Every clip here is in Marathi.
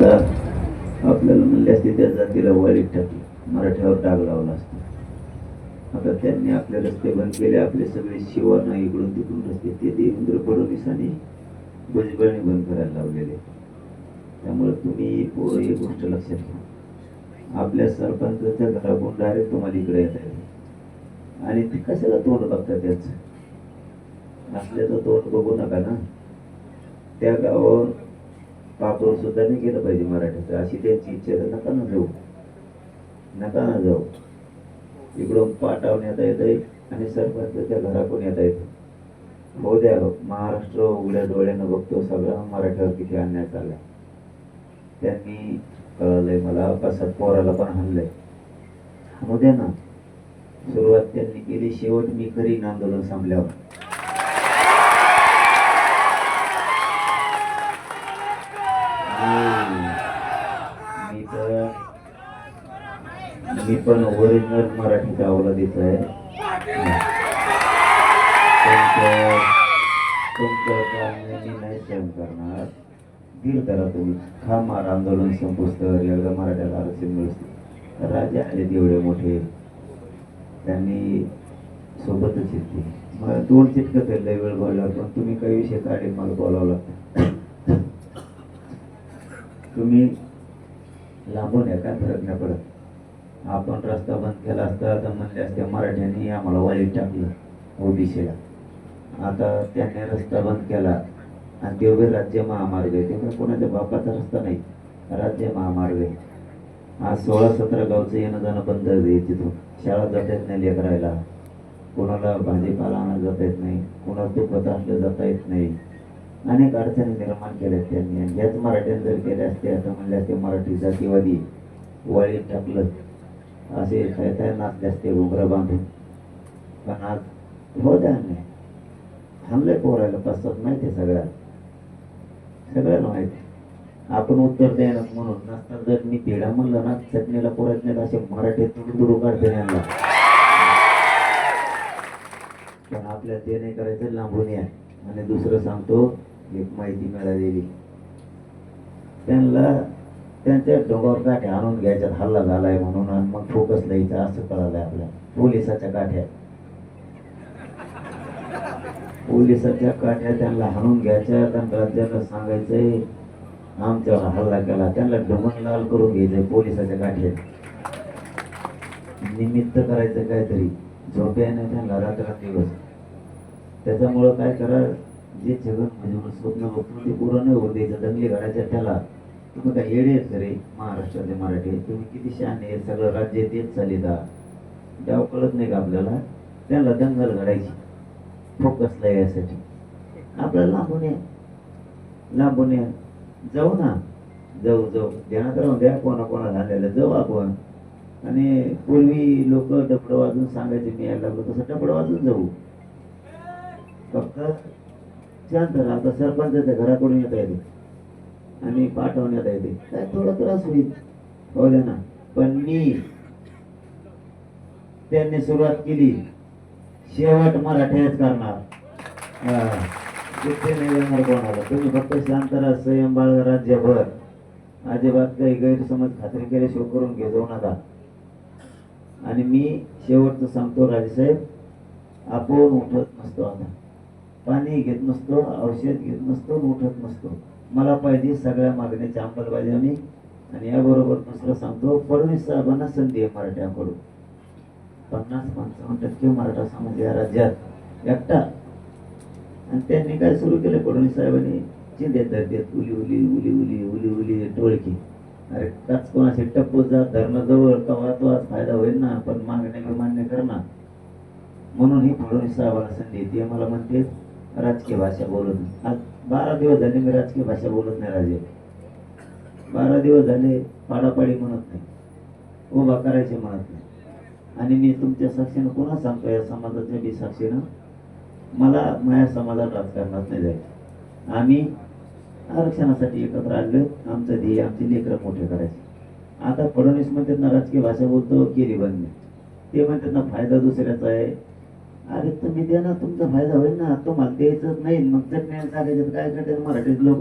तर आपल्याला म्हणले असते त्या जातीला वाळीत टाकलं. मराठ्यावर डाग लावला असतो. आता त्यांनी आपले रस्ते बंद केले आपले सगळे शिवाना इकडून तिकडून रस्ते ते देवेंद्र फडणवीसांनी भुजबळने बंद करायला लावलेले. त्यामुळे तुम्ही पोरं एक गोष्ट लक्षात घ्या. आपल्या सरपंचाच्या घराकडून डायरेक्ट तुम्हाला इकडे येता आहे आणि ते कशाला तोंड बघता त्याचं? असल्याचं तोंड बघू नका ना. त्या गावावर पापड सुद्धा नाही केलं पाहिजे मराठीचं. अशी त्यांची इच्छा आहे. तर नका ना जाऊ. नका ना जाऊ. इकडून पाठवण्यात येत आहे आणि सरपंचच्या घराकडून येता येतं हो द्या महाराष्ट्र उघड्या डोळ्यानं बघतो. सगळा मराठ्यावर किती अन्याय चाललाय. त्यांनी कळलंय मला कसं पोराला पण हल्लंय हो द्या ना. सुरुवात त्यांनी केली. शेवट मी करीन आंदोलन संपल्यावर. पण ओरिजिनल मराठीचा अवलादीच आहे. तुमचं तुमचं काम मी नाही सहन करणार. धीर करा तुम्ही. खामार आंदोलन संपुस्त एकदा मराठ्याला आरक्षण मिळते राजे आलेत एवढे मोठे. त्यांनी सोबतच येते मग दोन चिटकत आहे वेळ बोलला. पण तुम्ही काही विषय काढे मला बोलावं लागतं. तुम्ही लांबून या काय फरक नाही पडत. आपण रस्ता बंद केला असता तर म्हणले असते मराठ्यांनी आम्हाला वाईट टाकलं ओबीसीला. आता त्यांनी रस्ता बंद केला आणि ते उभे राज्य महामार्ग आहे. त्यामुळे कोणाच्या बापाचा रस्ता नाही राज्य महामार्ग आहे. आज सोळा सतरा गावचं येणं जाणं बंद आहे तिथून. शाळा जाता येत नाही लेकरायला. कोणाला भाजीपाला आणा जाता येत नाही. कोणाला दुखत असलं जाता येत नाही. अनेक अडचणी निर्माण केल्या त्यांनी. आणि याच मराठ्याने जर केल्या असते तर म्हणले असते मराठी जातीवादी वाळीत टाकलं. असे काय काय नाचले असते घुंगरं बांधून. पण आज हो द्या नाही थांबले पोरायला पाचसात माहिती आहे सगळ्या सगळ्यांना माहिती आहे. आपण उत्तर द्यायला म्हणून नसता जर मी पेढा म्हणलं ना चटणीला पोरायत नाही असे मराठी तुडू तुडू काढते यांना. पण आपल्याला ते नाही करायचं लांबून या. आणि दुसरं सांगतो एक माहिती मिळालेली. त्यांना त्यांच्या डोंगावर काठ्या आणून घ्यायच्यात हल्ला झालाय म्हणून आणि मग फोकस द्यायचा असं कळालंय आपल्या पोलिसाच्या काठ्या. पोलिसाच्या काठ्या त्यांना हाणून घ्यायच्या त्यांना राज्याला सांगायचंय आमच्यावर हल्ला केला. त्यांना डोंगर लाल करून घ्यायचंय पोलिसाच्या काठ्यात. निमित्त करायचं काहीतरी. झोप्याने त्यांना रात्र दिवस त्याच्यामुळं काय करा जे जगन म्हणजे स्वप्न बघतो ते पूर्ण नाही होऊ द्यायचं दंगली घडायच्या त्याला तुम्ही काय येडे आहेत रे? महाराष्ट्रातले मराठी. तुम्ही किती शहाणे आहेत. सगळं राज्य तेच चालिता जेव्हा कळत नाही का आपल्याला? त्याला दंगल घडायची. फोकसला यासाठी. आपल्याला लांबून या. लांबून या. जाऊ ना. जाऊ जाऊ. ध्यानात राहून द्या. कोणा कोणा झालेलं. जाऊ आपण. आणि पूर्वी लोक डपडं वाजून सांगायचे मी यायला लागलो. तसं डपडं वाजून जाऊ. फक्त शांत राहा. आता सरपंचाच्या घराकडून येता येते. आणि पाठवण्यात येते काय थोडा त्रास होईल? हो ना पण मी त्यांनी सुरुवात केली. शेवट मराठ्याच करणार. नाही कोणाला. तुम्ही फक्त शांत राहा संयम बाळगा राज्यभर. अजिबात काही गैरसमज खात्री केल्याशिवाय करून घे जाऊ नका. आणि मी शेवटचं सांगतो राजेसाहेब आपण उठत नसतो आता पाणी घेत नसतो औषध घेत नसतो उठत नसतो. मला पाहिजे सगळ्या मागण्याची अंमलबजावणी आणि याबरोबर दुसरं सांगतो फडणवीस साहेबांना संधी आहे मराठ्याकडून. पन्नास पंचावन्न टक्के मराठा समाज या राज्यात एकटा. आणि त्यांनी काय सुरू केलं? फडणवीस साहेबांनी चिंतेत धरतेत उली उली उली उली उली उली टोळकी अरे काच कोणाशी टप्पू जा धरणं कवा तो आज फायदा होईल ना पण मागण्या मी मान्य करणार. म्हणून ही फडणवीस साहेबांना संधी ती मला म्हणते राजकीय भाषा बोलत नाही. आज बारा दिवस झाले मी राजकीय भाषा बोलत नाही राजे. बारा दिवस झाले पाडापाडी म्हणत नाही. उभा करायचे म्हणत नाही. आणि मी तुमच्या साक्षीनं पुन्हा सांगतो या समाजाच्या बी साक्षीनं? मला माझ्या समाजात राजकारणात नाही जायचं. आम्ही आरक्षणासाठी एकत्र आलो. आमचं ध्येय आमचे लेकरं मोठे करायचे. आता फडणवीस म्हणतात ना राजकीय भाषा बोलतो केली बंद. ते म्हणतात ना फायदा दुसऱ्याचा आहे. अरे तुम्ही द्या ना तुमचा फायदा होईल ना. तुम्हाला द्यायचं नाही. मग चटण्या टाकायचं काय करतात मराठीत लोक.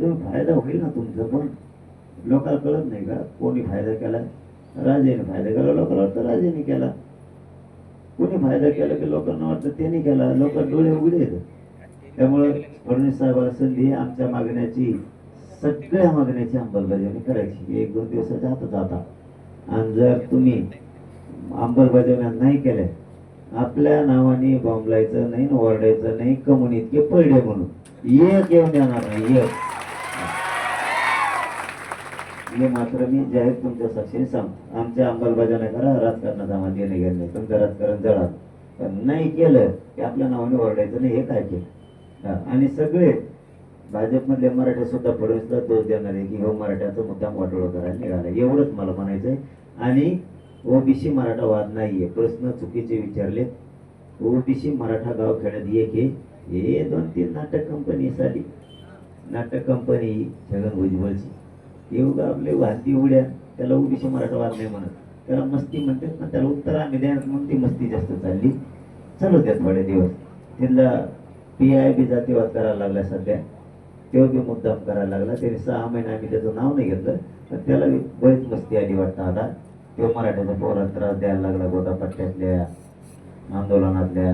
तुम्ही फायदा होईल ना तुमचा पण. लोकांना कळत नाही का? कोणी फायदा केला? राजेने फायदा केला. लोकांना वाटतं राजेने केला. कोणी फायदा केला की लोकांना वाटतं त्याने केला? लोक डोळे उघडे आहेत. त्यामुळे फडणवीस साहेबाला संधी आमच्या मागण्याची सगळ्या मागण्याची अंमलबजावणी करायची. एक दोन दिवसाच्या हातात आता. आणि जर तुम्ही अंमलबजावण्या नाही केल्या. आपल्या नावाने बॉम्बलायचं नाही ओरडायचं नाही कमून इतके पडले म्हणून. एक येऊन येणार नाही एक. हे मात्र मी जाहीर तुमच्या साक्षीने सांग आमच्या अंमलबजावण्या करा राजकारणात आम्हाला देणे घेणे तुमचं राजकारण जळा पण नाही केलं की आपल्या नावाने ओरडायचं नाही हे काय केलं? आणि सगळे भाजपमधले मराठे सुद्धा फडणवीसला दोष देणार आहे की हो मराठ्याचा मुद्दाम वाटोळं करायला निघाला. एवढंच मला म्हणायचंय. आणि ओबीसी मराठा वाद नाहीये. प्रश्न चुकीचे विचारले ओबीसी मराठा गाव खेळत एक हे दोन तीन नाटक कंपनी साली. नाटक कंपनी छगन भुजबळची. येऊ आपले वाहती उड्या. त्याला ओबीसी मराठा वाद नाही म्हणत. त्याला मस्ती म्हणतात ना त्याला उत्तर आम्ही द्या म्हणून ती मस्ती जास्त चालली. चालू द्या थोडे दिवस. तिथला पी आय बी जातीवाद करायला लागला सध्या. तो बी मुद्दाम करायला लागला. त्याने सहा महिने आम्ही त्याचं नाव नाही घेतलं. तर त्याला बरीच मस्ती आली वाटतं आता. तो मराठ्याचा पोरात त्रास द्यायला लागला गोदापट्ट्यातल्या आंदोलनातल्या.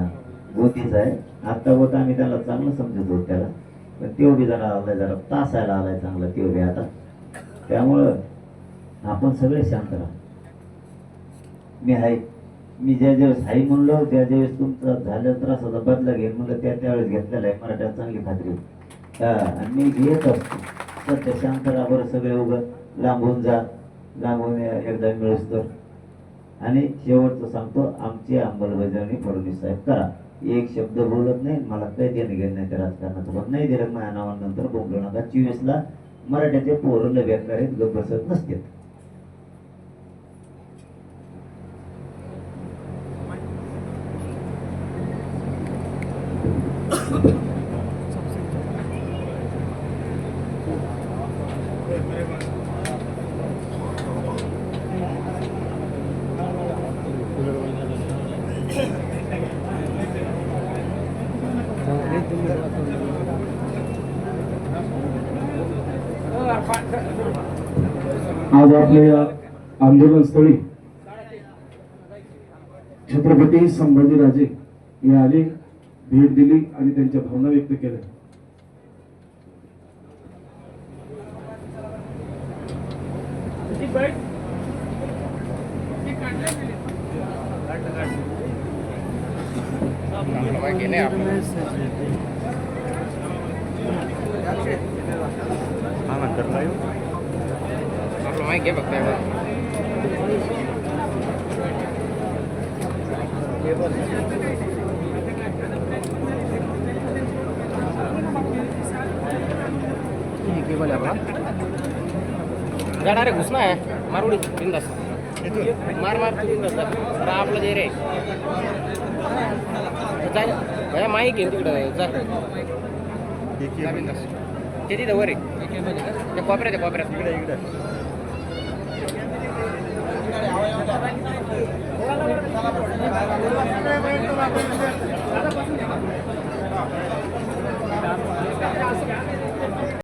गोतीचा आहे. आता गोता आम्ही त्याला चांगलं समजत होतो त्याला. पण तो बी जरा आलाय जरा तासायला आलाय चांगला तो बी आता. त्यामुळं आपण सगळे शांत राहा. मी आहे मी ज्या ज्यावेळेस हाय म्हणलो त्या ज्यावेळेस तुमचा झाल्या त्रासाचा बदला घेईन म्हणलं त्या त्यावेळेस घेतलेला आहे. मराठ्याला चांगली खात्री हा आणि मी घेत असतो. सध्या शांत राहा बरं सगळे उगं. लांबून जा. लांबून एकदा मिळूस तर आणि शेवटचं सांगतो आमची अंमलबजावणी फडणवीस साहेब करा. एक शब्द बोलत नाही मला काही देणं घेणं नाही त्या राजकारणाचं पण नाही. दिलं माझ्या नावानंतर बोललो नका. चोवीसला मराठ्याचे पोरं लय आहेत गप बसत नसतात आज आपल्या या आंदोलनस्थळी छत्रपती संभाजीराजे हे आले भेट दिली आणि त्यांच्या भावना व्यक्त केल्या. आपलं माहिती आहे. बघताय केबल आहे आपला गाडा रे घुसना आहे मारुडी बिंदास. मार मार तू बिंदास आपलं दे रे. चाल माझ्या माईक आहे तिकडं. जा. जा बिंदास. ते तिथं वर आहे. त्या कोपऱ्यात आहे, कोपऱ्यात. इकडे इकडे.